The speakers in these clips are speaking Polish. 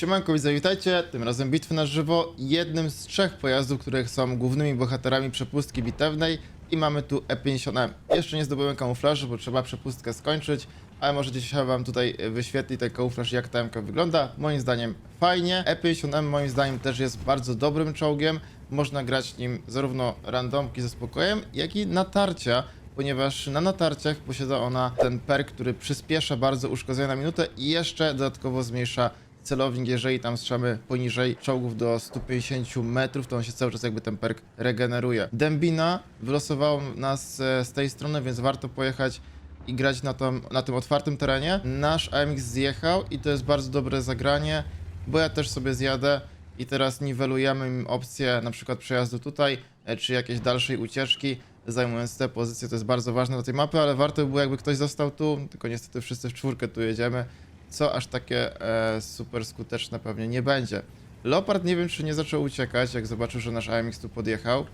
Siemanko, witajcie. Tym razem bitwy na żywo. Jednym z trzech pojazdów, których są głównymi bohaterami przepustki bitewnej. I mamy tu E50M. Jeszcze nie zdobyłem kamuflażu, bo trzeba przepustkę skończyć. Ale może dzisiaj wam tutaj wyświetli ten kamuflaż, jak ta MK wygląda. Moim zdaniem fajnie. E50M moim zdaniem też jest bardzo dobrym czołgiem. Można grać nim zarówno randomki ze spokojem, jak i natarcia ponieważ na natarciach posiada ona ten perk, który przyspiesza bardzo uszkodzenia na minutę i jeszcze dodatkowo zmniejsza celownik, jeżeli tam strzelamy poniżej czołgów do 150 metrów, to on się cały czas jakby ten perk regeneruje. Dębina wylosowało nas e, z tej strony, więc warto pojechać i grać na, tom, na tym otwartym terenie. Nasz AMX zjechał i to jest bardzo dobre zagranie, bo ja też sobie zjadę i teraz niwelujemy im opcję na przykład przejazdu tutaj, e, czy jakiejś dalszej ucieczki, zajmując te pozycje, to jest bardzo ważne dla tej mapy, ale warto by było jakby ktoś został tu, tylko niestety wszyscy w czwórkę tu jedziemy, co aż takie e, super skuteczne pewnie nie będzie. Leopard nie wiem, czy nie zaczął uciekać, jak zobaczył, że nasz AMX tu podjechał.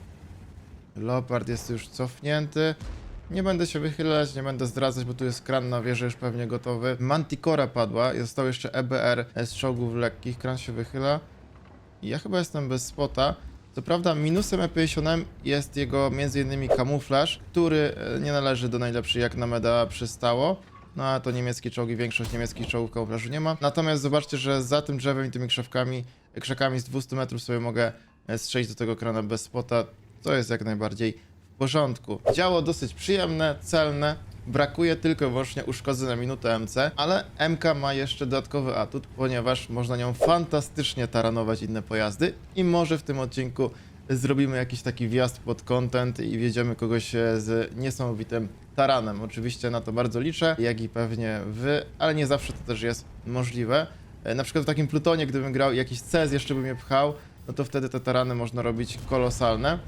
Leopard jest już cofnięty. Nie będę się wychylać, nie będę zdradzać, bo tu jest kran na wieży już pewnie gotowy. Manticora padła, został jeszcze EBR z czołgów lekkich, kran się wychyla. Ja chyba jestem bez spota. Co prawda minusem E50M jest jego m.in. kamuflaż, który e, nie należy do najlepszych jak na meda przystało. No a to niemieckie czołgi, większość niemieckich czołgów kamuflażu nie ma. Natomiast zobaczcie, że za tym drzewem i tymi krzewkami, krzakami z 200 metrów sobie mogę e, strzelić do tego krana bez spota. To jest jak najbardziej w porządku. Działo dosyć przyjemne, celne. Brakuje tylko wyłącznie uszkodzeń na minutę MC, ale MK ma jeszcze dodatkowy atut, ponieważ można nią fantastycznie taranować inne pojazdy i może w tym odcinku zrobimy jakiś taki wjazd pod content i wiedziemy kogoś e, z niesamowitym taranem. Oczywiście na to bardzo liczę, jak i pewnie wy, ale nie zawsze to też jest możliwe. E, Na przykład w takim plutonie, gdybym grał jakiś CS jeszcze by mnie pchał, no to wtedy te tarany można robić kolosalne.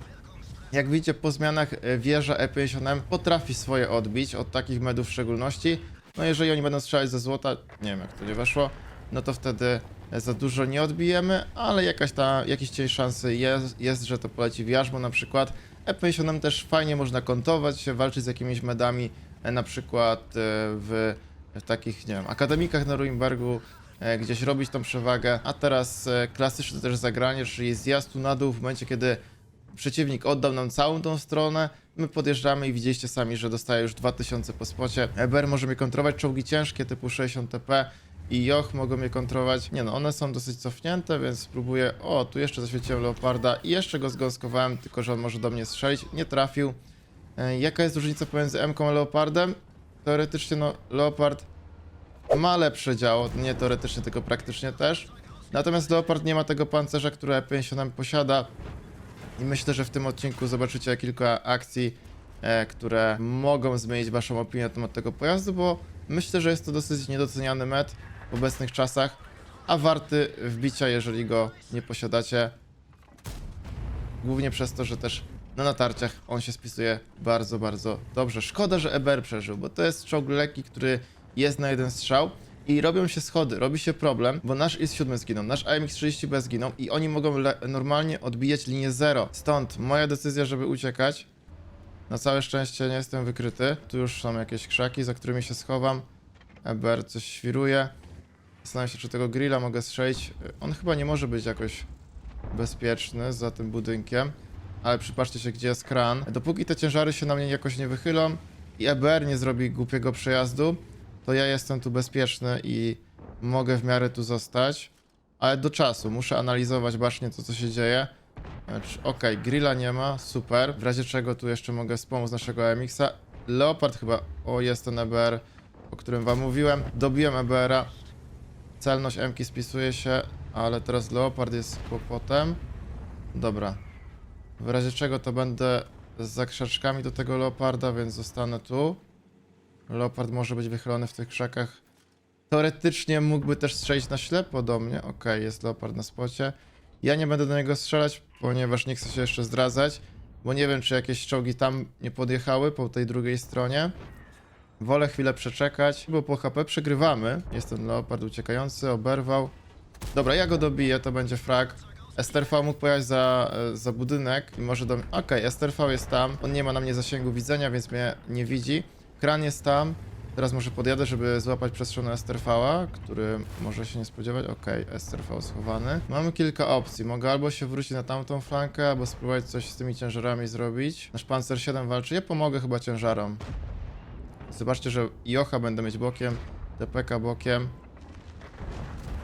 Jak widzicie po zmianach e, wieża E50M potrafi swoje odbić, od takich medów w szczególności. No jeżeli oni będą strzelać ze złota, nie wiem jak to nie weszło, no to wtedy e, za dużo nie odbijemy, ale jakaś ta, jakiś cień szansy jest, jest, że to poleci w jarzmo na przykład. E50M też fajnie można kontować walczyć z jakimiś medami, e, na przykład e, w, w takich, nie wiem, akademikach na Ruimbergu, e, gdzieś robić tą przewagę. A teraz klasyczne też zagranie, czyli zjazd tu na dół w momencie, kiedy przeciwnik oddał nam całą tą stronę, my podjeżdżamy i widzieliście sami, że dostaje już 2000 po spocie. Eber może mnie kontrować, czołgi ciężkie typu 60 TP i Joch mogą mnie kontrować. Nie no, one są dosyć cofnięte, więc spróbuję... O, tu jeszcze zaświeciłem Leoparda i jeszcze go zgąskowałem, tylko że on może do mnie strzelić. Nie trafił. E, Jaka jest różnica pomiędzy M a Leopardem? Teoretycznie no, Leopard ma lepsze działo, nie teoretycznie, tylko praktycznie też. Natomiast Leopard nie ma tego pancerza, które 50 posiada. I myślę, że w tym odcinku zobaczycie kilka akcji, e, które mogą zmienić waszą opinię na temat tego pojazdu, bo myślę, że jest to dosyć niedoceniany met w obecnych czasach, a warty wbicia, jeżeli go nie posiadacie. Głównie przez to, że też na natarciach on się spisuje bardzo, bardzo dobrze. Szkoda, że EBR przeżył, bo to jest czołg lekki, który jest na jeden strzał i robią się schody, robi się problem, bo nasz IS-7 zginął, nasz AMX-30B zginął i oni mogą normalnie odbijać linię 0. Stąd moja decyzja, żeby uciekać. Na całe szczęście nie jestem wykryty. Tu już są jakieś krzaki, za którymi się schowam. EBR coś świruje. Zastanawiam się, czy tego grilla mogę strzelić. On chyba nie może być jakoś bezpieczny za tym budynkiem. Ale przypatrzcie się, gdzie jest kran. Dopóki te ciężary się na mnie jakoś nie wychylą i EBR nie zrobi głupiego przejazdu, to ja jestem tu bezpieczny i mogę w miarę tu zostać. Ale do czasu, muszę analizować bacznie to, co się dzieje. Znaczy, Okej, grilla nie ma, super. W razie czego tu jeszcze mogę wspomóc naszego MX-a. Leopard chyba, o jest ten EBR, o którym wam mówiłem. Dobiłem EBR-a. Celność MK spisuje się, ale teraz Leopard jest kłopotem. Dobra. W razie czego to będę z zakrzaczkami do tego Leoparda, więc zostanę tu. Leopard może być wychylony w tych krzakach. Teoretycznie mógłby też strzelić na ślepo do mnie. Okej, jest Leopard na spocie. Ja nie będę do niego strzelać, ponieważ nie chcę się jeszcze zdradzać, bo nie wiem, czy jakieś czołgi tam nie podjechały po tej drugiej stronie. Wolę chwilę przeczekać, bo po HP przegrywamy. Jest ten Leopard uciekający, oberwał. Dobra, ja go dobiję, to będzie frag. STRV mógł pojechać za, e, za budynek i może do mnie... Okej, STRV jest tam, on nie ma na mnie zasięgu widzenia, więc mnie nie widzi. Kran jest tam. Teraz może podjadę, żeby złapać przestrzeń STRV-a, który może się nie spodziewać. Okej, STRV schowany. Mamy kilka opcji. Mogę albo się wrócić na tamtą flankę, albo spróbować coś z tymi ciężarami zrobić. Nasz Panzer 7 walczy. Ja pomogę chyba ciężarom. Zobaczcie, że Jocha będę mieć bokiem, TPK bokiem.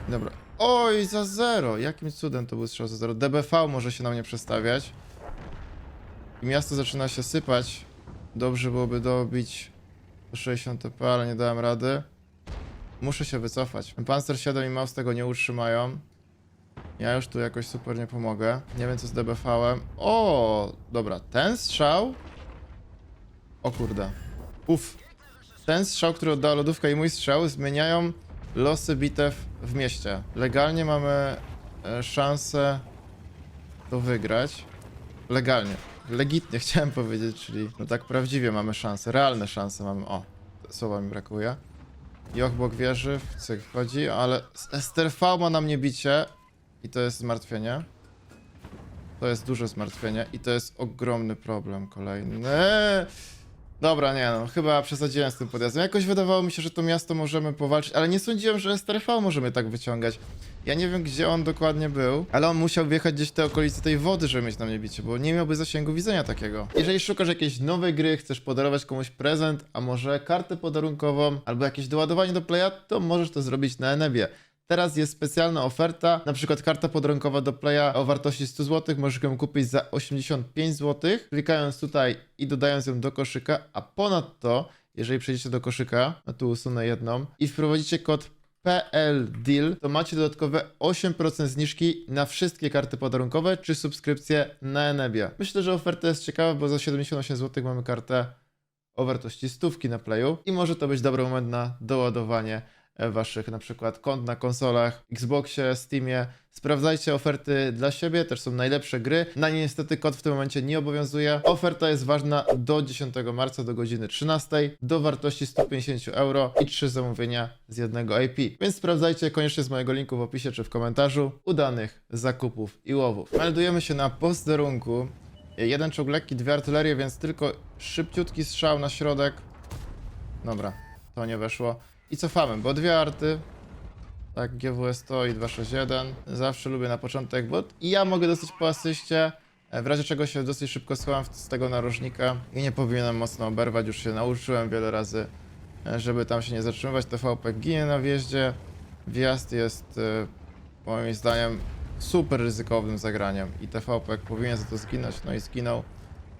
Dobra. Oj, za zero! Jakim cudem to był strzał za zero? DBV może się na mnie przestawiać. I miasto zaczyna się sypać. Dobrze byłoby dobić po 60 TP, ale nie dałem rady. Muszę się wycofać. Panzer 7 i Maus tego nie utrzymają. Ja już tu jakoś super nie pomogę. Nie wiem co z DBV-em. O, dobra, ten strzał. O kurde. Uff. Ten strzał, który oddała lodówka i mój strzał zmieniają losy bitew w mieście. Legalnie mamy e, szansę to wygrać. Legalnie. Legitnie chciałem powiedzieć, czyli no tak prawdziwie mamy szanse, realne szanse mamy. O, słowa mi brakuje. Jochbok wieży, w cyk wchodzi, ale STRV ma na mnie bicie i to jest zmartwienie. To jest duże zmartwienie i to jest ogromny problem kolejny. Dobra, nie no, chyba przesadziłem z tym podjazdem. Jakoś wydawało mi się, że to miasto możemy powalczyć, ale nie sądziłem, że STRV możemy tak wyciągać. Ja nie wiem, gdzie on dokładnie był, ale on musiał wjechać gdzieś w te okolice tej wody, żeby mieć na mnie bicie, bo nie miałby zasięgu widzenia takiego. Jeżeli szukasz jakiejś nowej gry, chcesz podarować komuś prezent, a może kartę podarunkową, albo jakieś doładowanie do playa, to możesz to zrobić na Enebie. Teraz jest specjalna oferta, na przykład karta podrękowa do Playa o wartości 100 zł, możesz ją kupić za 85 zł, klikając tutaj i dodając ją do koszyka, a ponadto, jeżeli przejdziecie do koszyka, no tu usunę jedną, i wprowadzicie kod PLDEAL, to macie dodatkowe 8% zniżki na wszystkie karty podarunkowe czy subskrypcje na Enebie. Myślę, że oferta jest ciekawa, bo za 78 zł mamy kartę o wartości stówki na Playu i może to być dobry moment na doładowanie waszych na przykład kont na konsolach, Xboxie, Steamie. Sprawdzajcie oferty dla siebie, też są najlepsze gry. Na nie niestety kod w tym momencie nie obowiązuje. Oferta jest ważna do 10 marca do godziny 13 do wartości 150 euro i 3 zamówienia z jednego IP. Więc sprawdzajcie koniecznie z mojego linku w opisie czy w komentarzu. Udanych zakupów i łowów. Meldujemy się na posterunku. Jeden czołg lekki, dwie artylerie, więc tylko szybciutki strzał na środek. Dobra, to nie weszło. I cofamy, bo dwie arty. Tak, GWS 100 i 261. Zawsze lubię na początek, bo i ja mogę dostać po asyście. e, W razie czego się dosyć szybko schowam z tego narożnika i nie powinienem mocno oberwać. Już się nauczyłem wiele razy, e, żeby tam się nie zatrzymywać. TVP ginie na wjeździe. Wjazd jest e, moim zdaniem super ryzykownym zagraniem i TVP powinien za to zginąć, no i zginął,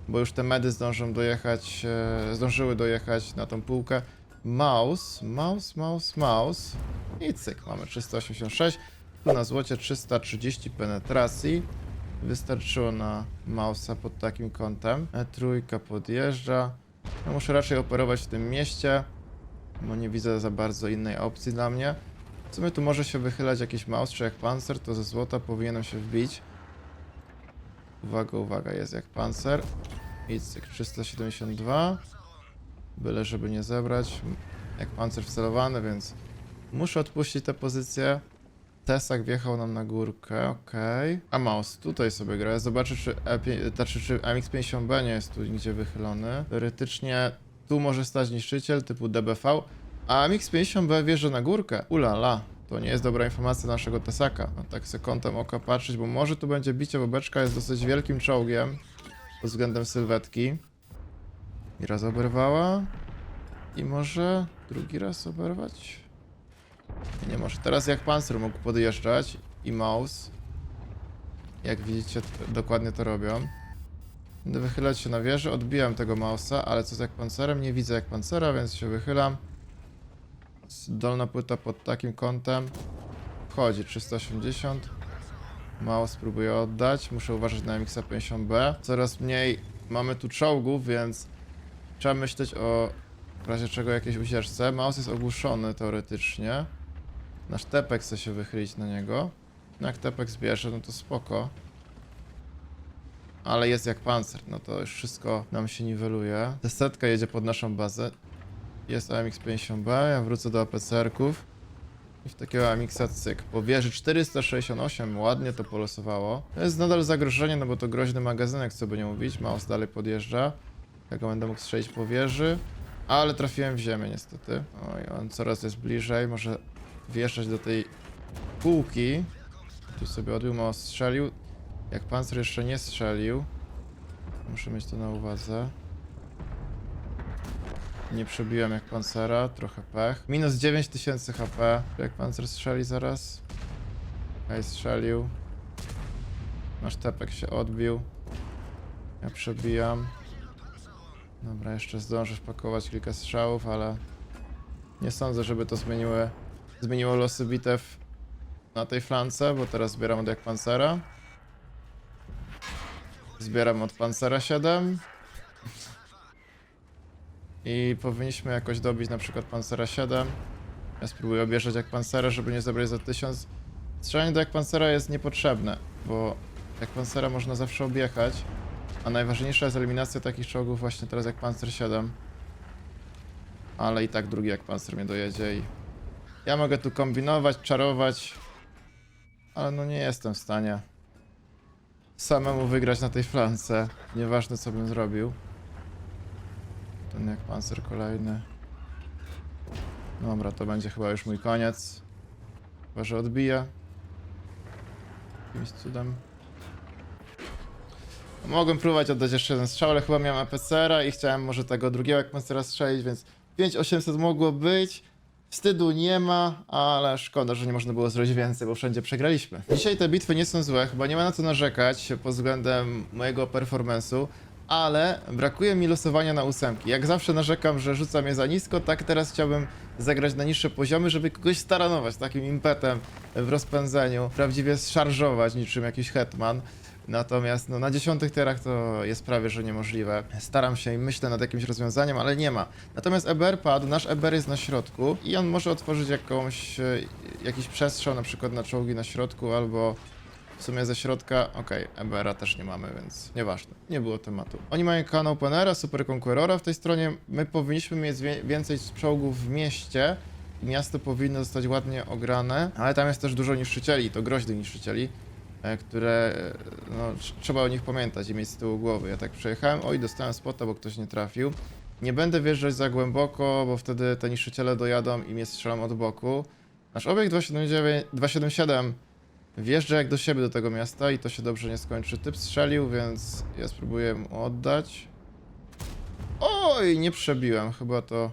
bo już te medy zdążą dojechać, zdążyły dojechać na tą półkę. Mouse, mouse, mouse, mouse i cyk, mamy 386, tu na złocie 330 penetracji. Wystarczyło na mausa pod takim kątem. E, trójka podjeżdża. Ja muszę raczej operować w tym mieście, bo nie widzę za bardzo innej opcji dla mnie. W sumie tu może się wychylać jakiś mouse, czy jak pancer, to ze złota powinienem się wbić. Uwaga, uwaga, jest jak pancer. I cyk, 372. Byle żeby nie zebrać. Jak pancer wcelowany, więc muszę odpuścić tę pozycję. Tesak wjechał nam na górkę, okej. A mouse tutaj sobie gra. Zobaczę, czy, E5, znaczy, czy MX-50B nie jest tu nigdzie wychylony. Teoretycznie tu może stać niszczyciel typu DBV, a MX-50B wjeżdża na górkę. Ulala, to nie jest dobra informacja naszego Tesaka. No tak se kątem oka patrzeć, bo może tu będzie bicie, bo beczka jest dosyć wielkim czołgiem pod względem sylwetki. Raz oberwała. I może drugi raz oberwać? Nie, może. Teraz jak pancer mógł podjeżdżać i mouse. Jak widzicie, dokładnie to robią. Będę wychylać się na wieżę, odbijam tego mausa, ale co z jak pancerem? Nie widzę jak pancera, więc się wychylam. Dolna płyta pod takim kątem. Wchodzi 380. Mało spróbuję oddać. Muszę uważać na MX-50B. Coraz mniej mamy tu czołgów, więc trzeba myśleć o w razie czego jakiejś ucieczce. Mouse jest ogłuszony teoretycznie. Nasz tepek chce się wychylić na niego. No jak tepek zbierze, no to spoko. Ale jest jak pancer, no to już wszystko nam się niweluje. Setka jedzie pod naszą bazę. Jest AMX-50B, ja wrócę do APCR-ków. I w takiego AMX-a cyk. Po wieży 468 ładnie to polosowało. To jest nadal zagrożenie, no bo to groźny magazynek, co by nie mówić. Mouse dalej podjeżdża. Ja go będę mógł strzelić po wieży. Ale trafiłem w ziemię niestety. Oj, on coraz jest bliżej, może wjeżdżać do tej półki. Tu sobie mało strzelił. Jak pancer jeszcze nie strzelił. Muszę mieć to na uwadze. Nie przebiłem jak pancera, trochę pech. Minus 9000 HP. Jak pancer strzeli zaraz? Okej, strzelił. Nasz tepek się odbił. Ja przebijam. Dobra, jeszcze zdążysz pakować kilka strzałów, ale nie sądzę, żeby to zmieniły, zmieniło losy bitew na tej flance, bo teraz zbieram od jak pancera. Zbieram od pancera 7. I powinniśmy jakoś dobić na przykład pancera 7. Ja spróbuję objeżdżać jak pancera, żeby nie zabrać za 1000. Strzelanie do jak pancera jest niepotrzebne, bo jak pancera można zawsze objechać. A najważniejsza jest eliminacja takich czołgów właśnie teraz jak Panzer 7. Ale i tak drugi jak Panzer mnie dojedzie i... Ja mogę tu kombinować, czarować, ale no nie jestem w stanie samemu wygrać na tej flance. Nieważne co bym zrobił. Ten jak Panzer kolejny. Dobra, to będzie chyba już mój koniec. Chyba, że odbija. Jakimś cudem. Mogłem próbować oddać jeszcze jeden strzał, ale chyba miałem APCR-a i chciałem może tego drugiego jak Monstera strzelić, więc 5800 mogło być. Wstydu nie ma, ale szkoda, że nie można było zrobić więcej, bo wszędzie przegraliśmy. Dzisiaj te bitwy nie są złe, chyba nie ma na co narzekać pod względem mojego performance'u, ale brakuje mi losowania na ósemki. Jak zawsze narzekam, że rzucam je za nisko, tak teraz chciałbym zagrać na niższe poziomy, żeby kogoś staranować takim impetem w rozpędzeniu, prawdziwie szarżować niczym jakiś hetman. Natomiast no, na dziesiątych terach to jest prawie że niemożliwe. Staram się i myślę nad jakimś rozwiązaniem, ale nie ma. Natomiast EBR padł, nasz EBR jest na środku i on może otworzyć jakąś, e, jakiś przestrzał na przykład na czołgi na środku albo w sumie ze środka, okej, EBR-a też nie mamy, więc nieważne, nie było tematu. Oni mają kanał Panera, Super Conquerora w tej stronie, my powinniśmy mieć więcej czołgów w mieście miasto powinno zostać ładnie ograne, ale tam jest też dużo niszczycieli, to groźnych niszczycieli, e, które, e, no, tr- trzeba o nich pamiętać i mieć z tyłu głowy. Ja tak przejechałem, oj, dostałem spota, bo ktoś nie trafił. Nie będę wjeżdżać za głęboko, bo wtedy te niszczyciele dojadą i mnie strzelam od boku. Nasz obiekt 279, 277 wjeżdża jak do siebie do tego miasta i to się dobrze nie skończy. Typ strzelił, więc ja spróbuję mu oddać. Oj, nie przebiłem, chyba to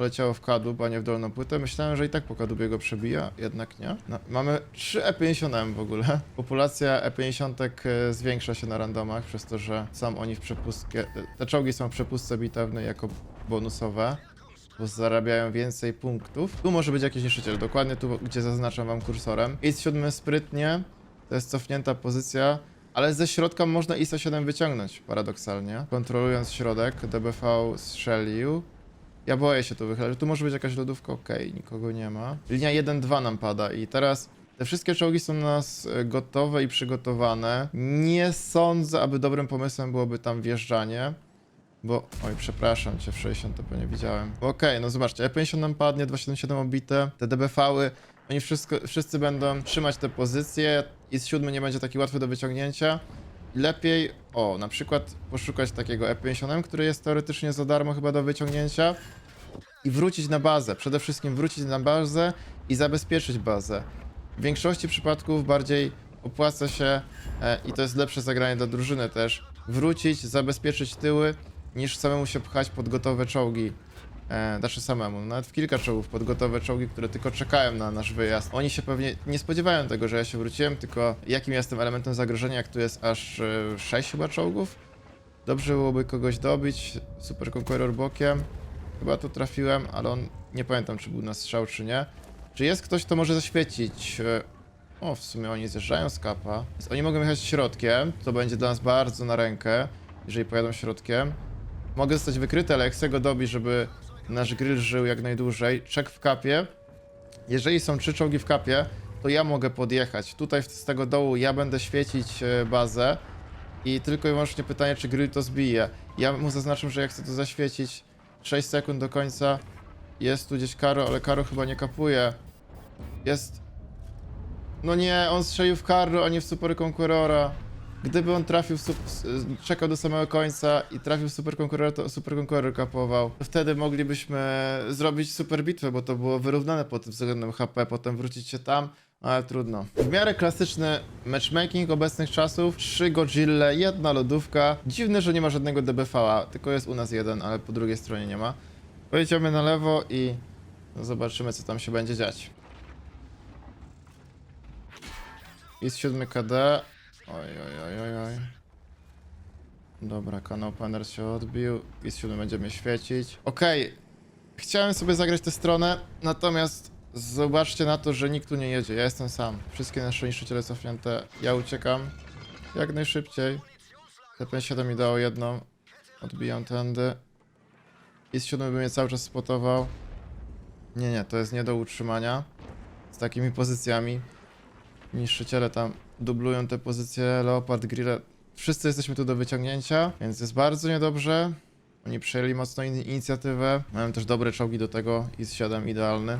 poleciało w kadłub, a nie w dolną płytę. Myślałem, że i tak po kadłubie go przebija, jednak nie. No, mamy 3 E50M w ogóle. Populacja E50 e, zwiększa się na randomach, przez to, że są oni w przepustkę. Te czołgi są w przepustce bitewnej jako bonusowe, bo zarabiają więcej punktów. Tu może być jakiś niszczyciel, dokładnie tu, gdzie zaznaczam wam kursorem. IS 7 sprytnie, to jest cofnięta pozycja. Ale ze środka można ISO 7 wyciągnąć, paradoksalnie. Kontrolując środek, DBV strzelił. Ja boję się tu wychylać. Tu może być jakaś lodówka, okej, nikogo nie ma. Linia 1-2 nam pada i teraz te wszystkie czołgi są u nas e, gotowe i przygotowane. Nie sądzę, aby dobrym pomysłem byłoby tam wjeżdżanie. Bo, oj, przepraszam cię, w 60 to nie widziałem. Okej, no zobaczcie, E50 nam padnie, 277 obite, te DBV-y, oni wszystko, wszyscy będą trzymać te pozycje i z siódmy nie będzie taki łatwy do wyciągnięcia. Lepiej, o, na przykład poszukać takiego E50M, który jest teoretycznie za darmo chyba do wyciągnięcia i wrócić na bazę. Przede wszystkim wrócić na bazę i zabezpieczyć bazę. W większości przypadków bardziej opłaca się, e, i to jest lepsze zagranie dla drużyny też, wrócić, zabezpieczyć tyły, niż samemu się pchać pod gotowe czołgi. E, samemu, nawet w kilka czołgów pod gotowe czołgi, które tylko czekają na nasz wyjazd. Oni się pewnie nie spodziewają tego, że ja się wróciłem, tylko jakim jestem elementem zagrożenia, jak tu jest aż e, 6 chyba czołgów. Dobrze byłoby kogoś dobić, Super Conqueror bokiem. Chyba tu trafiłem, ale on nie pamiętam, czy był na strzał, czy nie. Czy jest ktoś, kto może zaświecić? E, O, w sumie oni zjeżdżają z kapa. Więc oni mogą jechać środkiem, to będzie dla nas bardzo na rękę, jeżeli pojadą środkiem. Mogę zostać wykryty, ale jak chcę go dobić, żeby nasz grill żył jak najdłużej. Czek w kapie. Jeżeli są trzy czołgi w kapie, to ja mogę podjechać. Tutaj z tego dołu ja będę świecić e, bazę i tylko i wyłącznie pytanie, czy grill to zbije. Ja mu zaznaczam, że ja chcę to zaświecić 6 sekund do końca. Jest tu gdzieś Karo, ale Karo chyba nie kapuje. Jest... No nie, on strzelił w Karo, a nie w Super Conquerora. Gdyby on trafił, czekał do samego końca i trafił super konkuror, to super konkuror kapował, wtedy moglibyśmy zrobić super bitwę, bo to było wyrównane pod względem HP, potem wrócić się tam, ale trudno. W miarę klasyczny matchmaking obecnych czasów, trzy Godzilla, jedna lodówka. Dziwne, że nie ma żadnego DBV-a, tylko jest u nas jeden, ale po drugiej stronie nie ma. Pojedziemy na lewo i zobaczymy, co tam się będzie dziać. Jest 7 KD. Oj, oj, oj, oj, oj. Dobra, kanał Panner się odbił. Jest 7 będziemy świecić. Okej. Chciałem sobie zagrać tę stronę, natomiast zobaczcie na to, że nikt tu nie jedzie. Ja jestem sam. Wszystkie nasze niszczyciele cofnięte. Ja uciekam. Jak najszybciej. TP7 mi dało jedną. Odbijam tędy. Jest 7 by mnie cały czas spotował. Nie, nie, to jest nie do utrzymania. Z takimi pozycjami. Niszczyciele tam dublują te pozycje, Leopard, Grille. Wszyscy jesteśmy tu do wyciągnięcia, więc jest bardzo niedobrze. Oni przejęli mocno in inicjatywę. Mają też dobre czołgi do tego. IS-7 idealny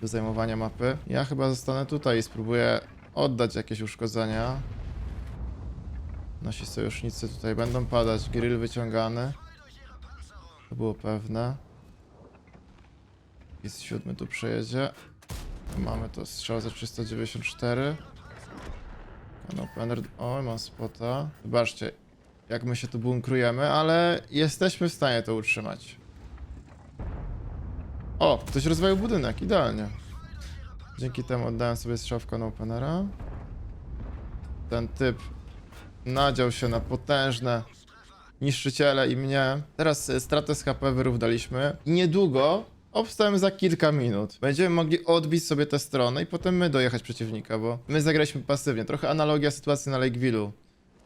do zajmowania mapy. Ja chyba zostanę tutaj i spróbuję oddać jakieś uszkodzenia. Nasi sojusznicy tutaj będą padać. Grill wyciągany. To było pewne. IS-7 tu przejedzie. Mamy to strzał za 394. Kanał Penner. Oj, mam spota. Zobaczcie, jak my się tu bunkrujemy, ale jesteśmy w stanie to utrzymać. O, ktoś rozwalił budynek, idealnie. Dzięki temu oddałem sobie strzał w kanał Pennera. Ten typ nadział się na potężne niszczyciele i mnie. Teraz e, stratę z HP wyrównaliśmy i niedługo, obstałem za kilka minut, będziemy mogli odbić sobie tę stronę i potem my dojechać przeciwnika, bo my zagraliśmy pasywnie. Trochę analogia sytuacji na Lakeville'u,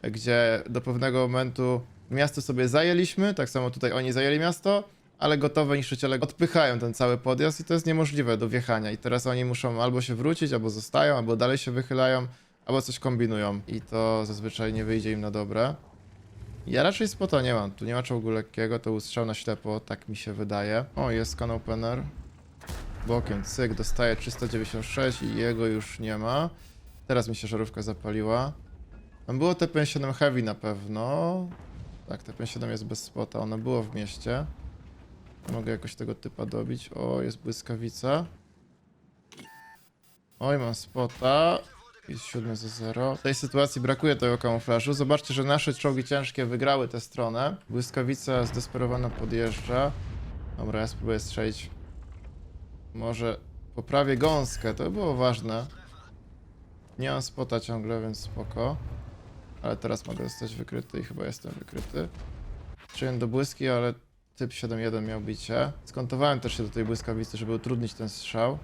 gdzie do pewnego momentu miasto sobie zajęliśmy, tak samo tutaj oni zajęli miasto, ale gotowe niszczyciele odpychają ten cały podjazd i to jest niemożliwe do wjechania. I teraz oni muszą albo się wrócić, albo zostają, albo dalej się wychylają, albo coś kombinują. I to zazwyczaj nie wyjdzie im na dobre. Ja raczej spota nie mam, tu nie ma czołgu lekkiego, to był strzał na ślepo, tak mi się wydaje. O, jest kanał opener. Bokiem, cyk, dostaje 396 i jego już nie ma. Teraz mi się żarówka zapaliła. Tam było TP7 Heavy na pewno. Tak, TP7 jest bez spota, ono było w mieście. Mogę jakoś tego typa dobić. O, jest błyskawica. Oj, mam spota. Jest 7 za 0. W tej sytuacji brakuje tego kamuflażu. Zobaczcie, że nasze czołgi ciężkie wygrały tę stronę. Błyskawica zdesperowana podjeżdża. Dobra, ja spróbuję strzelić. Może poprawię gąskę, to by było ważne. Nie mam spota ciągle, więc spoko. Ale teraz mogę zostać wykryty i chyba jestem wykryty. Strzeliłem do błyski, ale typ 7-1 miał bicie. Skontowałem też się do tej błyskawicy, żeby utrudnić ten strzał.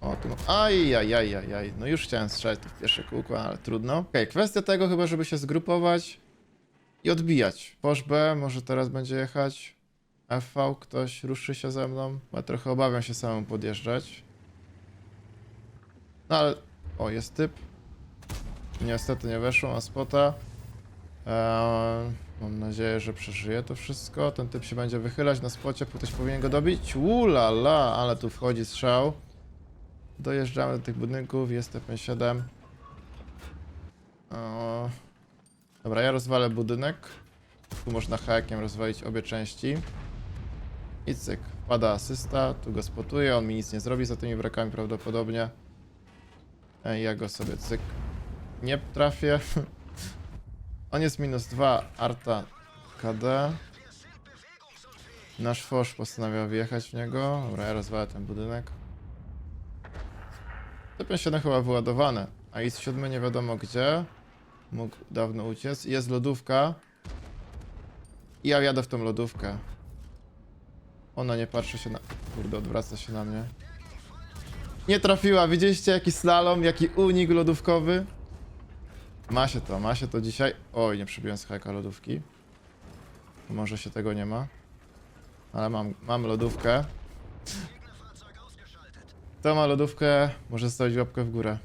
O, tu mam... Aj, aj, aj, aj, aj. No już chciałem strzelać tu w pierwsze kółko, ale trudno. Okej, kwestia tego chyba, żeby się zgrupować i odbijać. Posz B, może teraz będzie jechać. FV, ktoś ruszy się ze mną. Ja trochę obawiam się samemu podjeżdżać. No ale... O, jest typ. Niestety nie weszło, ma spota. Eee, mam nadzieję, że przeżyje to wszystko. Ten typ się będzie wychylać na spocie, ktoś powinien go dobić. Ulala, ale tu wchodzi strzał. Dojeżdżamy do tych budynków, jest TP7. O. Dobra, ja rozwalę budynek. Tu można hakiem rozwalić obie części. I cyk, pada asysta, tu go spotuję, on mi nic nie zrobi za tymi brakami prawdopodobnie. Ej, ja go sobie cyk. Nie trafię. On jest minus 2, Arta KD. Nasz Fosz postanawia wjechać w niego. Dobra, ja rozwalę ten budynek. TP7 chyba wyładowane, a IS-7 nie wiadomo gdzie. Mógł dawno uciec. Jest lodówka. I ja jadę w tą lodówkę. Ona nie patrzy się na... Kurde, odwraca się na mnie. Nie trafiła, widzieliście jaki slalom, jaki unik lodówkowy? Ma się to, ma się to dzisiaj. Oj, nie przybiłem z hajka lodówki. Może się tego nie ma. Ale mam, mam lodówkę. Kto ma lodówkę, może zostawić łapkę w górę.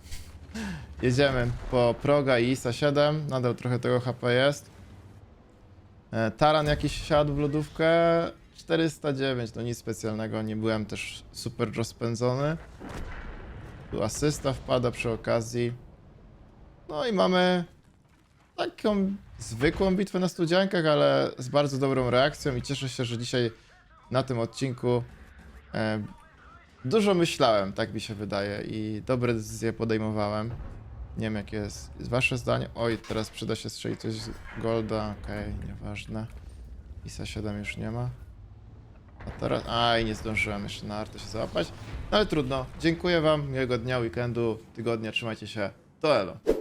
Jedziemy po Proga i ISA 7. Nadal trochę tego HP jest. E, Taran jakiś siadł w lodówkę. 409, to nic specjalnego. Nie byłem też super rozpędzony. Tu asysta wpada przy okazji. No i mamy taką zwykłą bitwę na studziankach, ale z bardzo dobrą reakcją i cieszę się, że dzisiaj na tym odcinku e, dużo myślałem, tak mi się wydaje i dobre decyzje podejmowałem. Nie wiem jakie jest wasze zdanie. Oj, teraz przyda się strzelić coś z Golda, okej, nieważne. ISA 7 już nie ma. A teraz... Aj, nie zdążyłem jeszcze na artę się załapać. No ale trudno. Dziękuję wam, miłego dnia, weekendu, tygodnia, trzymajcie się. To elo.